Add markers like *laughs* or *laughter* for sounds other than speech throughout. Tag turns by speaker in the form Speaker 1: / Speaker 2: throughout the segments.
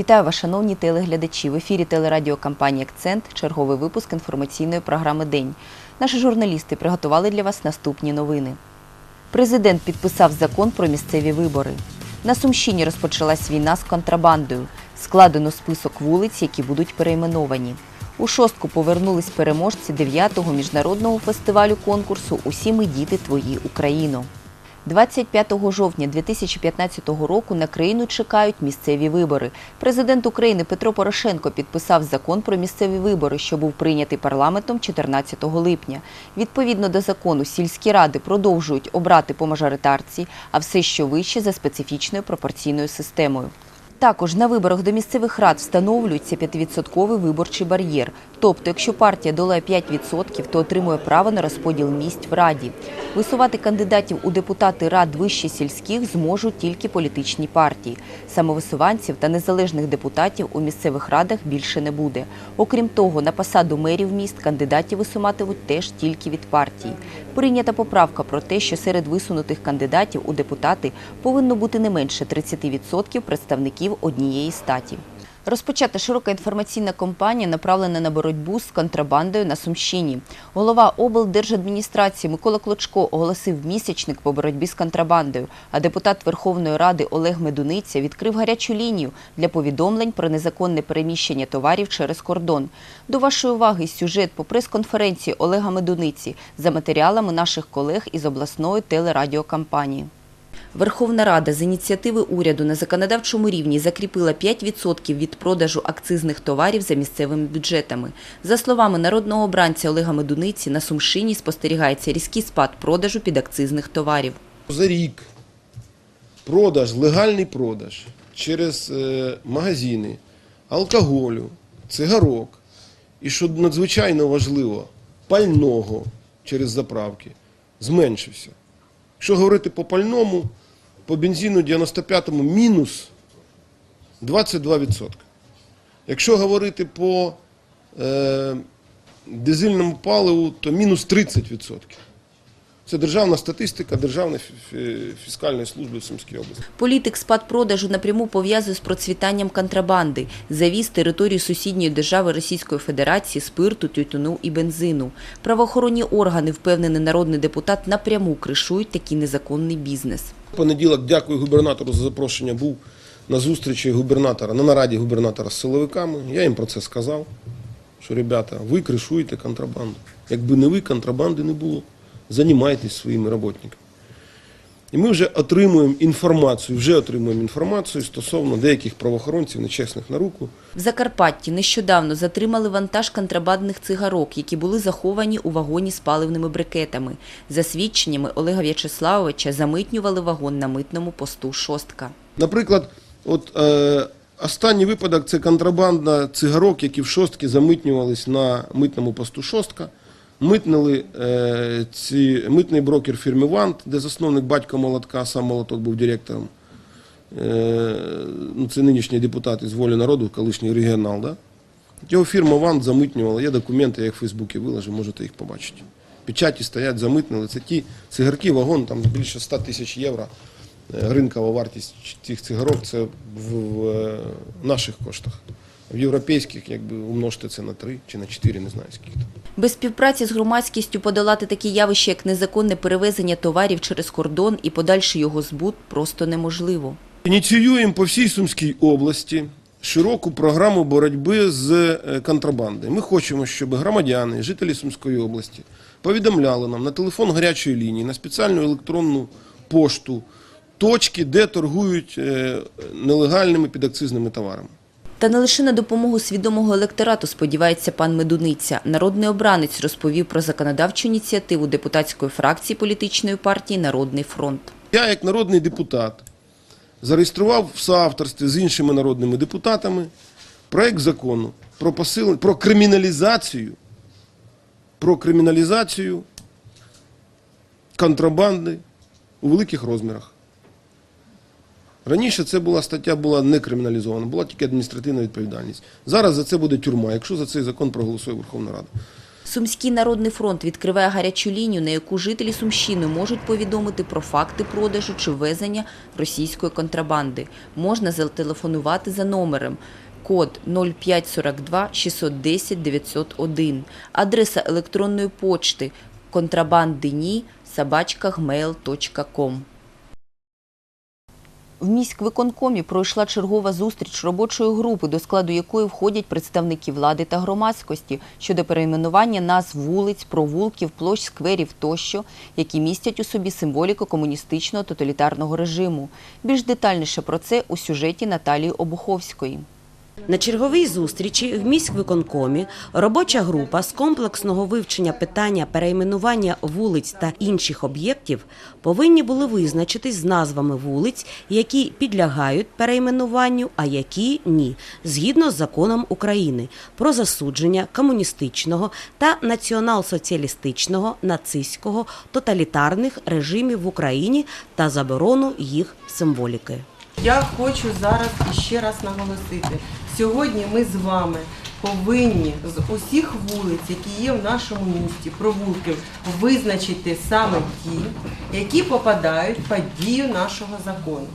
Speaker 1: Вітаю вас, шановні телеглядачі. В ефірі телерадіокомпанії Акцент, черговий випуск інформаційної програми День. Наші журналісти приготували для вас наступні новини. Президент підписав закон про місцеві вибори. На Сумщині розпочалась війна з контрабандою. Складено список вулиць, які будуть перейменовані. У шостку повернулись переможці 9-го міжнародного фестивалю конкурсу Усі ми діти твої Україно. 25 жовтня 2015 року на країну чекають місцеві вибори. Президент України Петро Порошенко підписав закон про місцеві вибори, що був прийнятий парламентом 14 липня. Відповідно до закону, сільські ради продовжують обрати по мажоритарці, а все, що вище за специфічною пропорційною системою. Також на виборах до місцевих рад встановлюється 5-відсотковий виборчий бар'єр. Тобто, якщо партія долає 5%, то отримує право на розподіл місць в раді. Висувати кандидатів у депутати рад вище сільських зможуть тільки політичні партії. Самовисуванців та незалежних депутатів у місцевих радах більше не буде. Окрім того, на посаду мерів міст кандидатів висуматимуть теж тільки від партії. Прийнята поправка про те, що серед висунутих кандидатів у депутати повинно бути не менше 30% представників однієї статі. Розпочата широка інформаційна кампанія направлена на боротьбу з контрабандою на Сумщині. Голова облдержадміністрації Микола Клочко оголосив місячник по боротьбі з контрабандою, а депутат Верховної Ради Олег Медуниця відкрив гарячу лінію для повідомлень про незаконне переміщення товарів через кордон. До вашої уваги сюжет по прес-конференції Олега Медуниці за матеріалами наших колег із обласної телерадіокампанії. Верховна Рада з ініціативи уряду на законодавчому рівні закріпила 5% від продажу акцизних товарів за місцевими бюджетами. За словами народного обранця Олега Медуниці, на Сумщині спостерігається різкий спад продажу підакцизних товарів.
Speaker 2: За рік продаж, легальний продаж через е, магазини алкоголю, цигарок і, що надзвичайно важливо, пального через заправки зменшився. Якщо говорити по пальному, по бензину 95-му мінус 22%. Якщо говорити по е, дизельному паливу, то мінус 30%. Це державна статистика Державної фі- фі- фіскальної служби в Сумській області.
Speaker 1: Політик спад продажу напряму пов'язує з процвітанням контрабанди, завіз територію сусідньої держави Російської Федерації спирту, тютюну і бензину. Правоохоронні органи, впевнений народний депутат, напряму кришують такий незаконний бізнес.
Speaker 2: Понеділок дякую губернатору за запрошення. Був на зустрічі губернатора, на нараді губернатора з силовиками. Я їм про це сказав, що ребята, ви кришуєте контрабанду. Якби не ви, контрабанди не було. Займайтесь своїми роботниками. І ми вже отримуємо інформацію, вже отримуємо інформацію стосовно деяких правоохоронців, нечесних на руку,
Speaker 1: В Закарпатті нещодавно затримали вантаж контрабандних цигарок, які були заховані у вагоні з паливними брикетами. За свідченнями Олега В'ячеславовича замитнювали вагон на митному посту «Шостка».
Speaker 2: Наприклад, от е, останній випадок це контрабанда цигарок, які в шостки замитнювались на митному посту шостка. Митнили е, ці, митний брокер фірми Вант, де засновник батько молотка, сам молоток був директором. Е, ну, це нинішній депутат із волі народу, колишній регіонал. Да? Його фірма Вант замитнювала. Є документи, я їх в Фейсбуці виложу, можете їх побачити. Печаті стоять, замитнили. Це ті цигарки, вагон, там більше 100 тисяч євро. Е, Ринкова вартість цих цигарок це в, в е, наших коштах. В європейських, якби умножте це на 3 чи на 4, не знаю скільки.
Speaker 1: Без співпраці з громадськістю подолати такі явища, як незаконне перевезення товарів через кордон і подальший його збут просто неможливо.
Speaker 2: Ініціюємо по всій Сумській області широку програму боротьби з е, контрабандою. Ми хочемо, щоб громадяни, жителі Сумської області повідомляли нам на телефон гарячої лінії, на спеціальну електронну пошту точки, де торгують е, нелегальними підакцизними товарами.
Speaker 1: Та не лише на допомогу свідомого електорату сподівається пан Медуниця. Народний обранець розповів про законодавчу ініціативу депутатської фракції політичної партії Народний фронт.
Speaker 2: Я, як народний депутат, зареєстрував в соавторстві з іншими народними депутатами проект закону про посилення, про криміналізацію, про криміналізацію контрабанди у великих розмірах. Раніше це була стаття була не криміналізована, була тільки адміністративна відповідальність. Зараз за це буде тюрма, якщо за цей закон проголосує Верховна Рада.
Speaker 1: Сумський народний фронт відкриває гарячу лінію, на яку жителі Сумщини можуть повідомити про факти продажу чи ввезення російської контрабанди. Можна зателефонувати за номером код 0542 610 901, адреса електронної почти контрабандині собачка.gmail.com. В міськвиконкомі пройшла чергова зустріч робочої групи, до складу якої входять представники влади та громадськості щодо перейменування назв вулиць, провулків, площ, скверів тощо, які містять у собі символіку комуністичного тоталітарного режиму. Більш детальніше про це у сюжеті Наталії Обуховської.
Speaker 3: На черговій зустрічі в міськвиконкомі робоча група з комплексного вивчення питання перейменування вулиць та інших об'єктів повинні були визначитись з назвами вулиць, які підлягають перейменуванню, а які ні, згідно з законом України про засудження комуністичного та націонал-соціалістичного, нацистського, тоталітарних режимів в Україні та заборону їх символіки.
Speaker 4: Я хочу зараз іще раз наголосити. Сьогодні ми з вами повинні з усіх вулиць, які є в нашому місті, провулків, визначити саме ті, які попадають під дію нашого закону.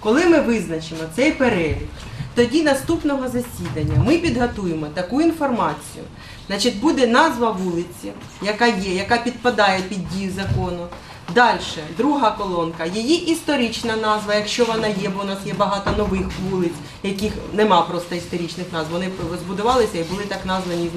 Speaker 4: Коли ми визначимо цей перелік, тоді наступного засідання ми підготуємо таку інформацію. Значить, буде назва вулиці, яка є, яка підпадає під дію закону. Далі, друга колонка, її історична назва, якщо вона є, бо у нас є багато нових вулиць, яких нема просто історичних назв. Вони збудувалися і були так названі,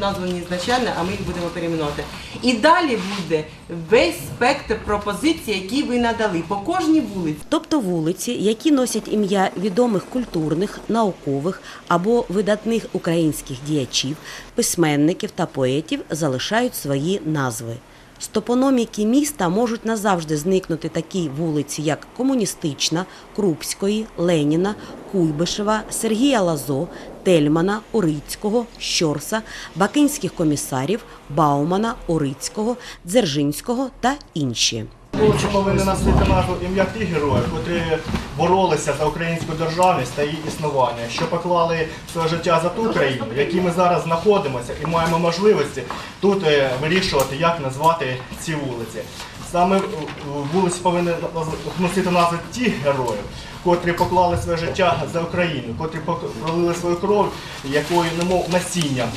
Speaker 4: названі ізначально, а ми їх будемо перейменувати. І далі буде весь спектр пропозицій, які ви надали по кожній вулиці.
Speaker 3: Тобто вулиці, які носять ім'я відомих культурних, наукових або видатних українських діячів, письменників та поетів, залишають свої назви. З топономіки міста можуть назавжди зникнути такі вулиці, як Комуністична, Крупської, Леніна, Куйбишева, Сергія Лазо, Тельмана, Орицького, Щорса, Бакинських комісарів, Баумана, Орицького, Дзержинського та інші.
Speaker 5: Вулиці повинні носити назву ім'я тих героїв, котрі боролися за українську державність та її існування, що поклали своє життя за ту країну, в якій ми зараз знаходимося і маємо можливості тут е, вирішувати, як назвати ці вулиці. Саме вулиці повинні носити назви тих героїв, котрі поклали своє життя за Україну, котрі пролили свою кров, якою немов насінням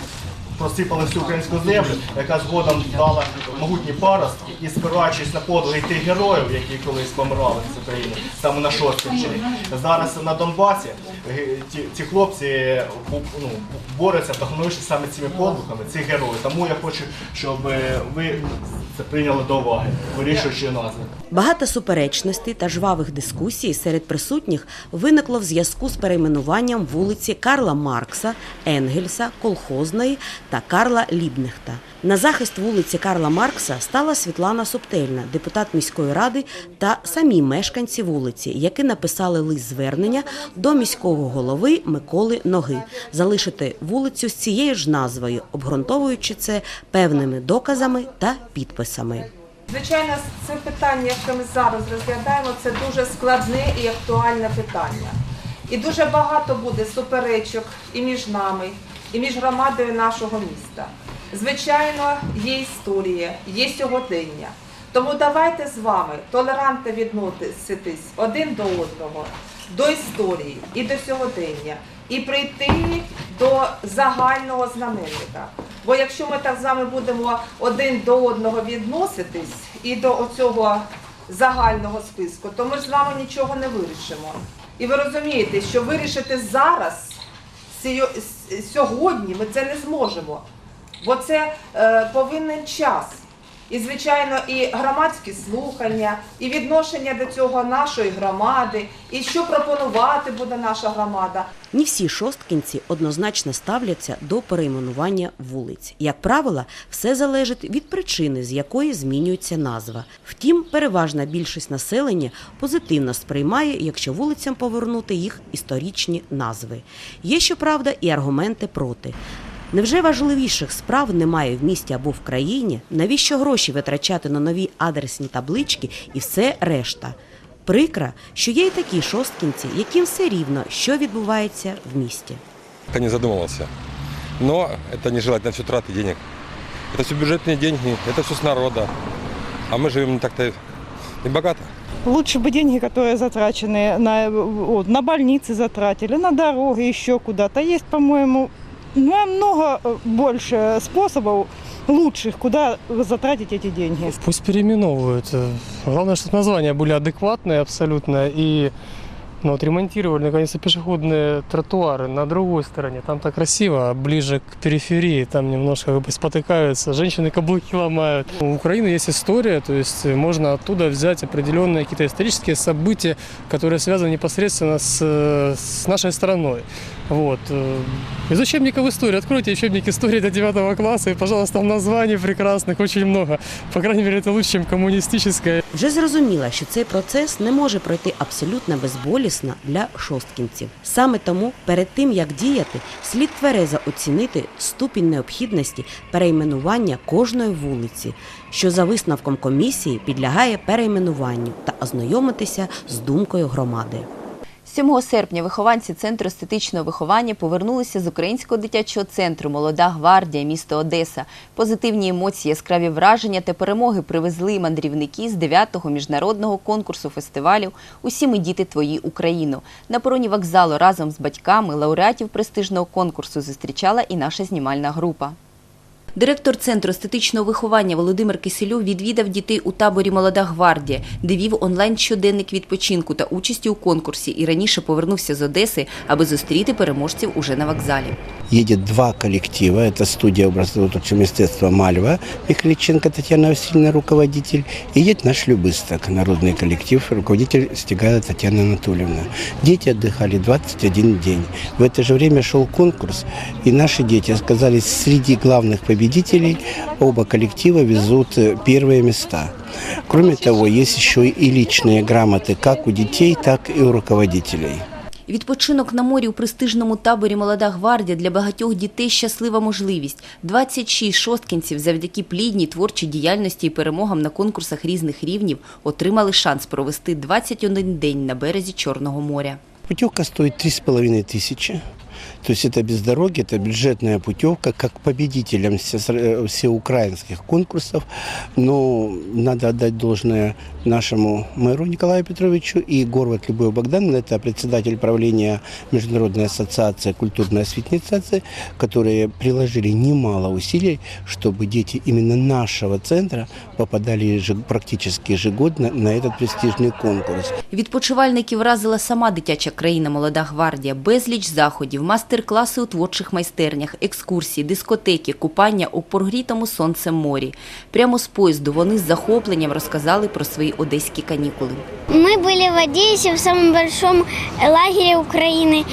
Speaker 5: просипали всю українську землю, яка згодом дала могутні паростки і спираючись на подвиги тих героїв, які колись помирали з України, саме на Шосткинщині. Зараз на Донбасі е, ті, ці хлопці ну, борються, вдохновивши саме цими подвигами цих героїв. Тому я хочу, щоб е, ви це прийняли до уваги, вирішуючи назви.
Speaker 3: Багато суперечностей та жвавих дискусій серед присутніх виникло в зв'язку з перейменуванням вулиці Карла Маркса, Енгельса, Колхозної та Карла Лібнехта. На захист вулиці Карла Маркса стала Світлана Субтельна, депутат міської ради та самі мешканці вулиці, які написали лист звернення до міського голови Миколи Ноги залишити вулицю з цією ж назвою, обґрунтовуючи це певними доказами та підписами.
Speaker 6: Звичайно, це питання, яке ми зараз розглядаємо, це дуже складне і актуальне питання. І дуже багато буде суперечок і між нами, і між громадою нашого міста. Звичайно, є історія, є сьогодення. Тому давайте з вами толерантно відноситись один до одного, до історії і до сьогодення, і прийти до загального знаменника. Бо якщо ми так з вами будемо один до одного відноситись і до оцього загального списку, то ми ж з вами нічого не вирішимо. І ви розумієте, що вирішити зараз, сьогодні, ми це не зможемо. Бо це е, повинен час. І, звичайно, і громадські слухання, і відношення до цього нашої громади, і що пропонувати буде наша громада.
Speaker 3: Не всі шосткинці однозначно ставляться до перейменування вулиць. Як правило, все залежить від причини, з якої змінюється назва. Втім, переважна більшість населення позитивно сприймає, якщо вулицям повернути їх історичні назви. Є, щоправда, і аргументи проти. Невже важливіших справ немає в місті або в країні? Навіщо гроші витрачати на нові адресні таблички і все решта? Прикро, що є й такі шосткінці, яким все рівно, що відбувається в місті.
Speaker 7: Я не задумывался. Но это нежелательно все траты денег. Это все бюджетные деньги, это все с народа. А мы живем не так-то и богато.
Speaker 8: Лучше бы деньги, которые затрачены на, вот, на больницы затратили, на дороги, еще куда-то. Есть, по-моему, намного э, больше способов лучших, куда затратить эти деньги.
Speaker 9: Пусть переименовывают. Э, Главное, чтобы названия были адекватные абсолютно и ну, вот ремонтировали наконец-то пешеходные тротуары на другой стороне. Там так красиво, а ближе к периферии там немножко как бы спотыкаются, женщины каблуки ломают. *laughs* У Украины есть история, то есть можно оттуда взять определенные какие-то исторические события, которые связаны непосредственно с, э, с нашей страной. Вот. э, Из учебников истории. Откройте учебник истории до 9 класса, и, пожалуйста, там названий прекрасных очень много. По крайней мере, это лучше, чем коммунистическое.
Speaker 3: Вже зрозуміла, що цей процес не може пройти абсолютно безболісно для шосткінців. Саме тому перед тим як діяти, слід тверезо оцінити ступінь необхідності перейменування кожної вулиці, що за висновком комісії підлягає перейменуванню та ознайомитися з думкою громади.
Speaker 1: 7 серпня вихованці Центру естетичного виховання повернулися з українського дитячого центру Молода гвардія, місто Одеса. Позитивні емоції, яскраві враження та перемоги привезли мандрівники з 9-го міжнародного конкурсу фестивалю Усі ми діти твої Україну. На пороні вокзалу разом з батьками лауреатів престижного конкурсу зустрічала і наша знімальна група. Директор центру естетичного виховання Володимир Кисельов відвідав дітей у таборі Молода гвардія, де вів онлайн щоденник відпочинку та участі у конкурсі і раніше повернувся з Одеси, аби зустріти переможців уже на вокзалі.
Speaker 10: едет два коллектива. Это студия образотворчего мистецтва «Мальва» Михаличенко Татьяна Васильевна, руководитель. И едет наш Любысток, народный коллектив, руководитель Стегала Татьяна Анатольевна. Дети отдыхали 21 день. В это же время шел конкурс, и наши дети оказались среди главных победителей. Оба коллектива везут э, первые места. Кроме того, есть еще и личные грамоты как у детей, так и у руководителей.
Speaker 1: Відпочинок на морі у престижному таборі Молода гвардія для багатьох дітей щаслива можливість. 26 шосткінців завдяки плідній творчій діяльності і перемогам на конкурсах різних рівнів отримали шанс провести 21 день на березі Чорного моря.
Speaker 10: Путевка стоит 3,5 тысячи. То есть это без дороги, это бюджетная путевка, как победителям все- э, всеукраинских конкурсов. Но надо отдать должное нашему мэру Николаю Петровичу и Горват Любовь Богдановна, это председатель правления Международной ассоциации культурной осветницы, которые приложили немало усилий, чтобы дети именно нашего центра попадали еже- практически ежегодно на этот престижный конкурс.
Speaker 1: Відпочивальників вразила сама дитяча країна Молода гвардія, безліч заходів, мастер-класи у творчих майстернях, екскурсії, дискотеки, купання у прогрітому сонцем морі. Прямо з поїзду вони з захопленням розказали про свої одеські канікули.
Speaker 11: Мы были в Одессе в самом большом лагере Украины.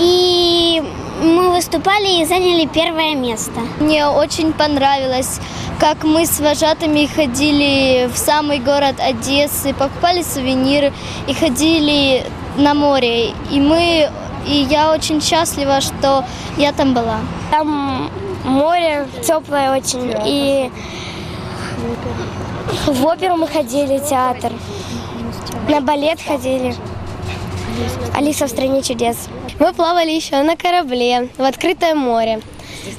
Speaker 11: И мы выступали и заняли первое место. Мне очень понравилось, как мы с вожатыми ходили в самый город Одессы, покупали сувениры и ходили на море. И мы, и я очень счастлива, что я там была. Там море теплое очень. И в оперу мы ходили, театр. На балет ходили. Алиса в стране чудес. Мы плавали еще на корабле в открытое море.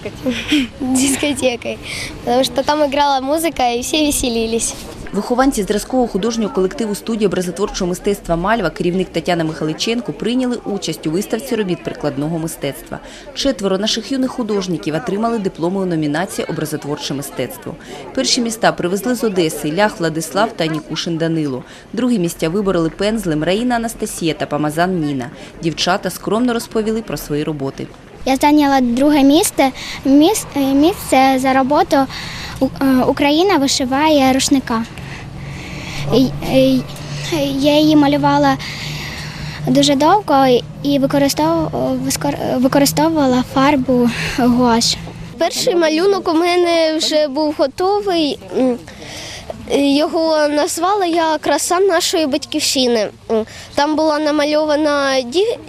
Speaker 11: *laughs* Дискотекой. Потому что там играла музыка и все веселились.
Speaker 1: Вихованці зразкового художнього колективу студії образотворчого мистецтва Мальва, керівник Тетяна Михаличенко, прийняли участь у виставці робіт прикладного мистецтва. Четверо наших юних художників отримали дипломи у номінації Образотворче мистецтво. Перші міста привезли з Одеси Лях Владислав та Нікушин Данило. Другі місця вибороли пензлем Раїна Анастасія та Памазан Ніна. Дівчата скромно розповіли про свої роботи.
Speaker 11: Я зайняла друге місце. Міс- Місце за роботу е, Україна вишиває рушника. Я її малювала дуже довго і використовувала фарбу гуаш. Перший малюнок у мене вже був готовий. Його назвала я Краса нашої батьківщини. Там була намальована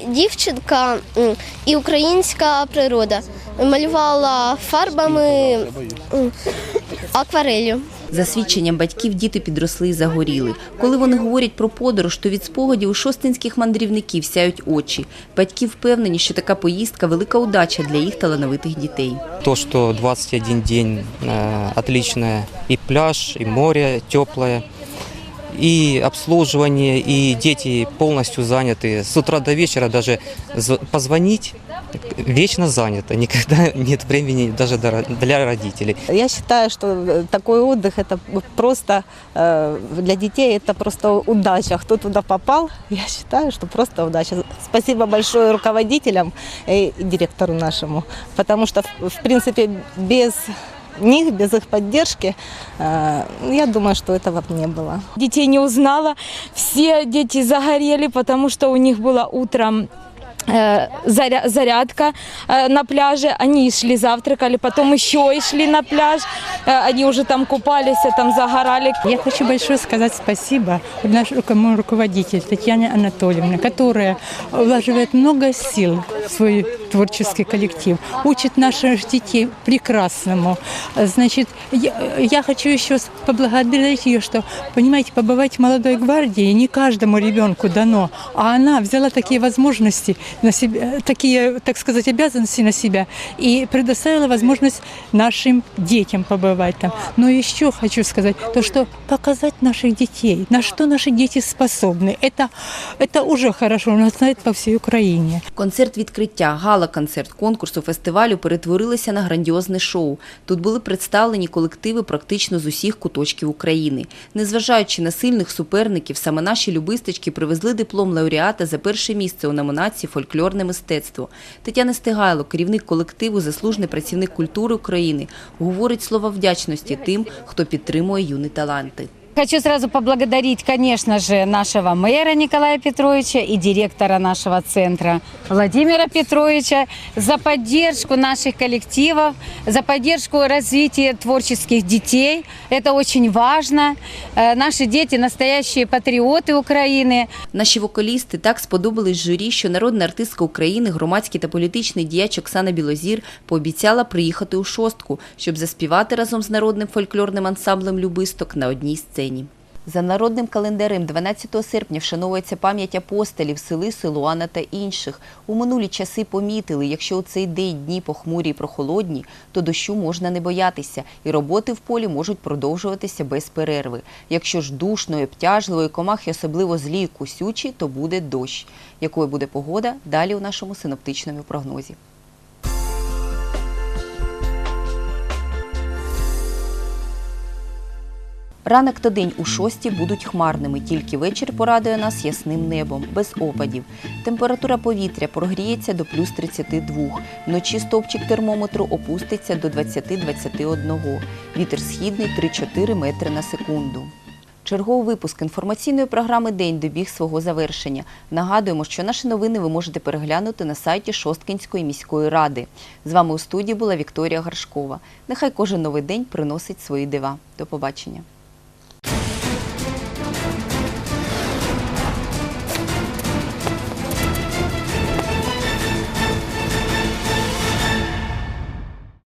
Speaker 11: дівчинка і українська природа. Малювала фарбами м, акварелью.
Speaker 1: За свідченням батьків, діти підросли і загоріли. Коли вони говорять про подорож, то від спогадів у шостинських мандрівників сяють очі. Батьки впевнені, що така поїздка велика удача для їх талановитих дітей.
Speaker 12: То, что 21 день э, отличное и пляж, и море теплое, и обслуживание, и дети полностью заняты. С утра до вечера даже позвонить вечно занято, никогда *laughs* нет времени даже для родителей.
Speaker 13: Я считаю, что э, такой отдых это просто э, для детей это просто удача. Кто туда попал, *laughs* я считаю, что просто удача. Спасибо большое руководителям и директору нашему, потому что в принципе без них, без их поддержки, э, я думаю, что этого бы не было.
Speaker 14: Детей не узнала. Все дети загорели, потому что у них было утром зарядка э, на пляже. Они шли завтракали, потом еще и шли на пляж. Э, Они уже там купались, э, там загорали.
Speaker 15: Я хочу большое сказать спасибо нашему руководителю Татьяне Анатольевне, которая вложивает много сил в свой творческий коллектив, учит наших детей прекрасному. Значит, я, я хочу еще поблагодарить ее, что, понимаете, побывать в молодой гвардии не каждому ребенку дано, а она взяла такие возможности на себя, такие, так сказать, обязанности на себя и предоставила возможность нашим детям побывать там. Но еще хочу сказать то, что показать наших детей, на что наши дети способны. Это, это уже хорошо, у нас знают по всей Украине.
Speaker 1: Концерт відкриття, гала-концерт конкурсу фестивалю перетворилися на грандіозне шоу. Тут були представлені колективи практично з усіх куточків України. Незважаючи на сильних суперників, саме наші любисточки привезли диплом лауреата за перше місце у номінації Фольклорне мистецтво. Тетяна Стигайло, керівник колективу, заслужений працівник культури України, говорить слова вдячності тим, хто підтримує юні таланти.
Speaker 16: Хочу сразу поблагодарить, конечно же, нашего мэра Николая Петровича и директора нашего центра Владимира Петровича за поддержку наших коллективов, за поддержку развития творческих детей. Это очень важно. Э, Наши дети – настоящие патриоты Украины.
Speaker 1: Наші вокалісти так сподобались журі, що народна артистка України, громадський та політичний діяч Оксана Білозір пообіцяла приїхати у шостку, щоб заспівати разом з народним фольклорним ансамблем любисток на одній сцені. За народним календарем 12 серпня вшановується пам'ять апостолів, сели Силуана та інших. У минулі часи помітили, якщо у цей день дні похмурі й прохолодні, то дощу можна не боятися, і роботи в полі можуть продовжуватися без перерви. Якщо ж душно і обтяжливо, і комахи особливо злі і кусючі, то буде дощ. Якою буде погода? Далі у нашому синоптичному прогнозі. Ранок та день у шості будуть хмарними, тільки вечір порадує нас ясним небом, без опадів. Температура повітря прогріється до плюс 32. Вночі стовпчик термометру опуститься до 20-21. Вітер східний 3-4 метри на секунду. Черговий випуск інформаційної програми День добіг свого завершення. Нагадуємо, що наші новини ви можете переглянути на сайті Шосткинської міської ради. З вами у студії була Вікторія Гаршкова. Нехай кожен новий день приносить свої дива. До побачення.